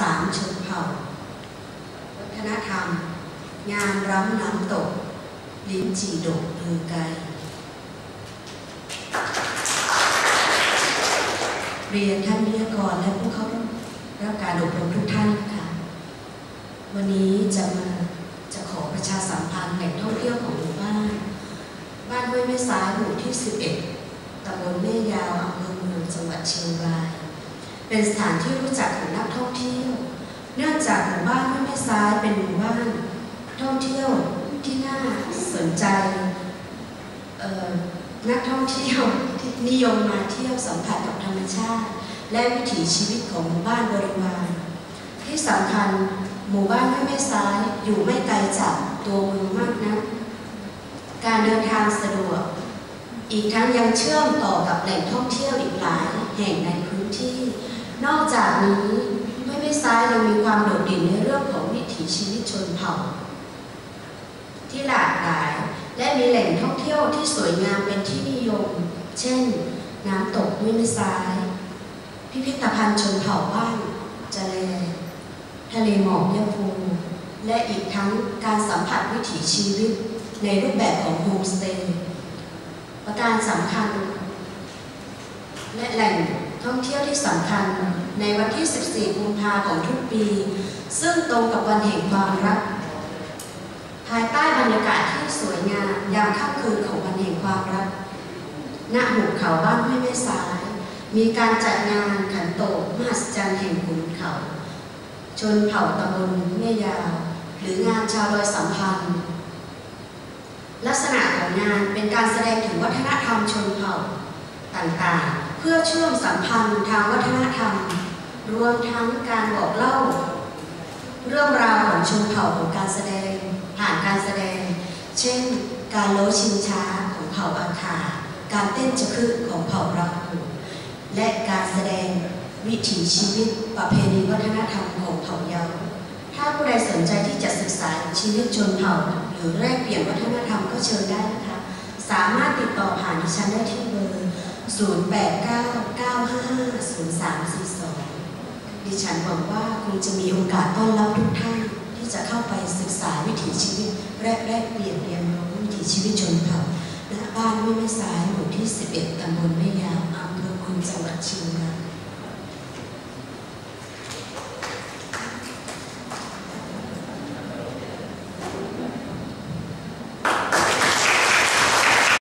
สามชนเผ่า วัฒนธรรม งานร้ำน้ำตก ลิ้นจีดกลือไกลเรียนท่านวิทยากรและผู้เข้ารับการอบรมทุกท่านค่ะวันนี้จะมาจะขอประชาสัมพันธ์แหล่งท่องเที่ยวของหมู่บ้าน บ้านห้วยแม่ซ้ายหมู่ที่ 11ตำบลแม่ยาวอำเภอเมืองจังหวัดเชียง เป็นสถานที่รู้จักของนักท่องเที่ยว เนื่องจากหมู่บ้านห้วยแม่ซ้ายเป็นหมู่บ้าน ท่องเที่ยวที่น่าสนใจนักท่องเที่ยวที่นิยมมาเที่ยวสัมผัสกับธรรมชาติ และวิถีชีวิตของหมู่บ้านบริวาร ที่สำคัญหมู่บ้านห้วยแม่ซ้ายอยู่ไม่ไกลจากตัวเมืองมากนักการเดินทางสะดวก อีกทั้งยังเชื่อมต่อกับแหล่งท่องเที่ยวอีกหลายแห่งในพื้นที่ นอกจากนี้ห้วยแม่ซ้ายยังมีความโดดเด่นในเรื่องของวิถีชีวิตชนเผ่า ที่หลากหลายและมีแหล่งท่องเที่ยวที่สวยงามเป็นที่นิยม เช่น น้ำตกห้วยแม่ซ้าย พิพิธภัณฑ์ชนเผ่าบ้านจะเลทะเลหมอกยะพูและอีกทั้งการสัมผัสวิถีชีวิตในรูปแบบของโฮมสเตย์ ประการสำคัญ และแหล่งท่องเที่ยวที่สำคัญในวันที่ 14 กุมภาของทุกปี ซึ่งตรงกับวันแห่งความรัก ภายใต้บรรยากาศที่สวยงามยามค่ำคืนของวันแห่งความรัก ณหุบเขาบ้านห้วยแม่สาย มีการจัดงานขันโตกมหัศจรรย์แห่งขุนเขา ชนเผ่าตำบลแม่ยาว หรืองานชาวดอยสัมพันธ์ ลักษณะของงานเป็นการแสดงถึงวัฒนธรรมชนเผ่าต่างๆ เพื่อเชื่อมสัมพันธ์ทางวัฒนธรรม รวมทั้งการบอกเล่า เรื่องราวของชนเผ่าของการแสดงผ่านการแสดง เช่น การโลชิงช้าของเผ่าอาคา การเต้นจะคือของเผ่าราหูและการแสดงวิถีชีวิตประเพณีวัฒนธรรมของเผ่าเยาถ้าผู้ใดสนใจที่จะศึกษาชีวิตชนเผ่า รือแลกเปลี่ยนวัฒนธรรมก็เชิญได้นะคะ สามารถติดต่อผ่านดิฉันได้ที่เบอร์ 0899550342 ดิฉันหวังว่าคงจะมีโอกาสต้อนรับทุกท่าน ที่จะเข้าไปศึกษาวิถีชีวิตแลกแลกเปลี่ยนเรียนรู้วิถีชีวิตชนเผ่าณบ้านแม่ซ้ายหมู่ที่ 11 ตำบลแม่ยาวอำเภอเมืองจังหวัดเชียงราย